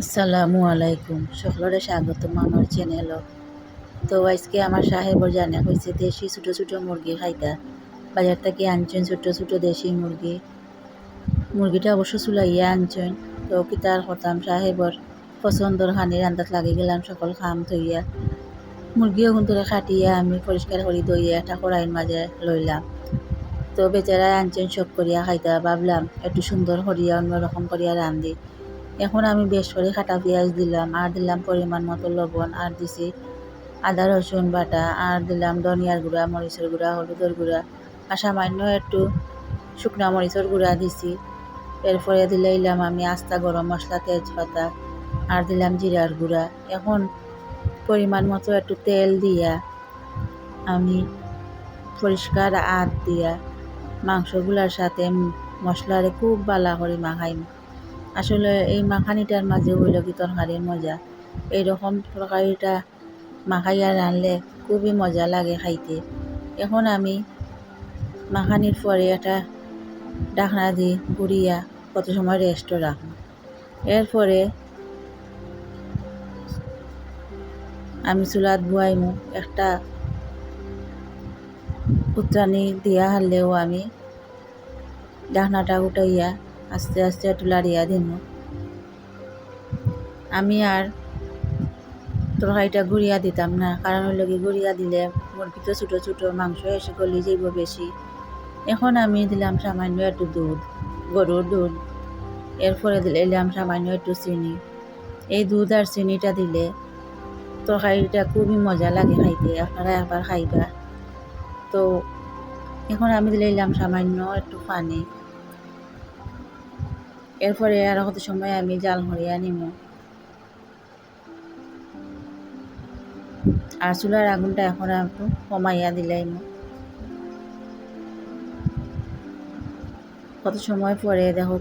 আসসালামু আলাইকুম। সকলরে স্বাগতম আমার চ্যানেল তো আজকে আমার সাহেবর জানা হয়েছে, দেশি ছোটো ছোটো মুরগি খাইতা। বাজার থেকে আনছেন ছোটো ছোটো দেশি মুরগি। মুরগিটা অবশ্য চুলাইয়া আনছেন। তো কি কিতার করতাম সাহেবর পছন্দর খানি রান্দাত লাগি গেলাম, সকল খাম থইয়া মুরগিও কিন্তু খাটিয়া আমি পরিষ্কার করি দইয়া একটা কড়াইয়ের মাঝে লইলাম। তো বেচারা আনছেন শখ করিয়া খাইতা। ভাবলাম, একটু সুন্দর করিয়া অন্যরকম করিয়া রান্ধি। এখন আমি বেশ করে কাটা পেঁয়াজ দিলাম, আর দিলাম পরিমাণ মতো লবণ, আর দিছি আদা, রসুন বাটা, আর দিলাম ধনিয়ার গুঁড়া, মরিচের গুঁড়া, হলুদের গুঁড়া, আর সামান্য একটু শুকনা মরিচের গুঁড়া দিছি। এরপরে দিলাম আমি আস্তা গরম মশলা তেজপাতা, আর দিলাম জিরার গুঁড়া। এখন পরিমাণ মতো একটু তেল দিয়া আমি পরিষ্কার আদ দিয়া মাংসগুলার সাথে মশলারে খুব বালা করে মাখাই আসলে এই মাখানিটার মাঝে হইল কি তরকারির মজা। এইরকম তরকারিটা মাখাইয়া রানলে খুবই মজা লাগে খাইতে। এখন আমি মাখানির পরে একটা ডাকনা দি গুড়িয়া কত সময় রেস্টও রাখব। এরপরে আমি চুলাত বুয়াইমু, একটা উত্রানি দিয়া হারলেও আমি ডাকনাটা উঠাইয়া আস্তে আস্তে একটু লাড়িয়া দিন। আমি আর তরকারিটা গুড়িয়া দিতাম না, কারণ কি গুড়িয়া দিলে মুরগি তো ছোটো ছোটো, মাংস এসে গলি যাইব বেশি। এখন আমি দিলাম সামান্য একটু দুধ, গরুর দুধ। এরপরে দিলাম সামান্য একটু চিনি। এই দুধ আর চিনিটা দিলে তরকারিটা খুবই মজা লাগে খাইতে, আপনারা একবার খাইবা। তো এখন আমি দিলাম সামান্য একটু পানি। এরপরে আর কত সময় আমি জাল হরিয়া নিব আর চুলার আগুনটা এখন একটু কমাইয়া দিলাইমু। কত সময় পরে দেখো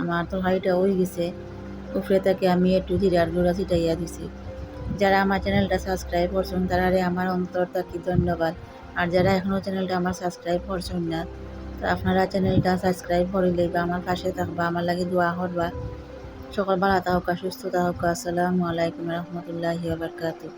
আমার তো তরকারিটা হয়ে গেছে। উপরে তাকে আমি একটু জিরার গুঁড়া ছিটাইয়া দিছি। যারা আমার চ্যানেলটা সাবস্ক্রাইব করছেন তারা আমার অন্তর থাকি ধন্যবাদ। আর যারা এখনও চ্যানেলটা আমার সাবস্ক্রাইব করছেন না তো আপনারা চ্যানেলটা সাবস্ক্রাইব করে বা আমার পাশে থাকবা, আমার লাগে দোয়া করবা। সকল ভালো থাকুক সুস্থ থাকুক আসসালামু আলাইকুম রহমতুল্লাহি বারকাতু